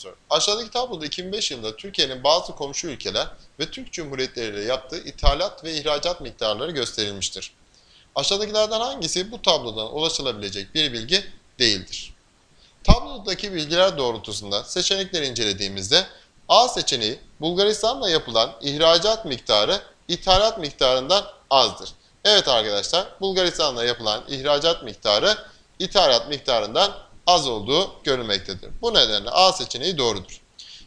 soru. Aşağıdaki tabloda 2005 yılında Türkiye'nin bazı komşu ülkeler ve Türk Cumhuriyetleri ile yaptığı ithalat ve ihracat miktarları gösterilmiştir. Aşağıdakilerden hangisi bu tablodan ulaşılabilecek bir bilgi değildir? Tablodaki bilgiler doğrultusunda seçenekleri incelediğimizde A seçeneği Bulgaristan'la yapılan ihracat miktarı ithalat miktarından azdır. Evet arkadaşlar Bulgaristan'la yapılan ihracat miktarı ithalat miktarından az olduğu görülmektedir. Bu nedenle A seçeneği doğrudur.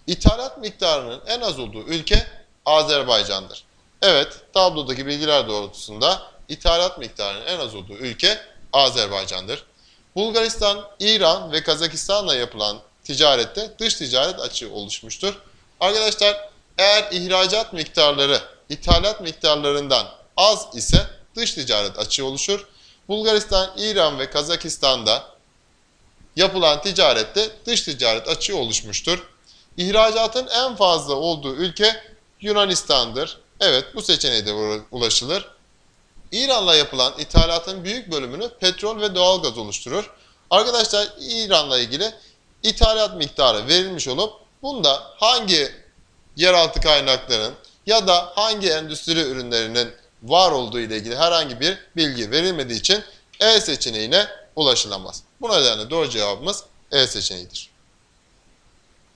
İthalat miktarının en az olduğu ülke Azerbaycan'dır. Evet tablodaki bilgiler doğrultusunda ithalat miktarının en az olduğu ülke Azerbaycan'dır. Bulgaristan, İran ve Kazakistan'la yapılan ticarette dış ticaret açığı oluşmuştur. Arkadaşlar eğer ihracat miktarları ithalat miktarlarından az ise dış ticaret açığı oluşur. Bulgaristan, İran ve Kazakistan'da yapılan ticarette dış ticaret açığı oluşmuştur. İhracatın en fazla olduğu ülke Yunanistan'dır. Evet bu seçeneğe de ulaşılır. İran'la yapılan ithalatın büyük bölümünü petrol ve doğalgaz oluşturur. Arkadaşlar İran'la ilgili ithalat miktarı verilmiş olup bunda hangi yeraltı kaynakların ya da hangi endüstri ürünlerinin var olduğu ile ilgili herhangi bir bilgi verilmediği için E seçeneğine ulaşılamaz. Bu nedenle doğru cevabımız E seçeneğidir.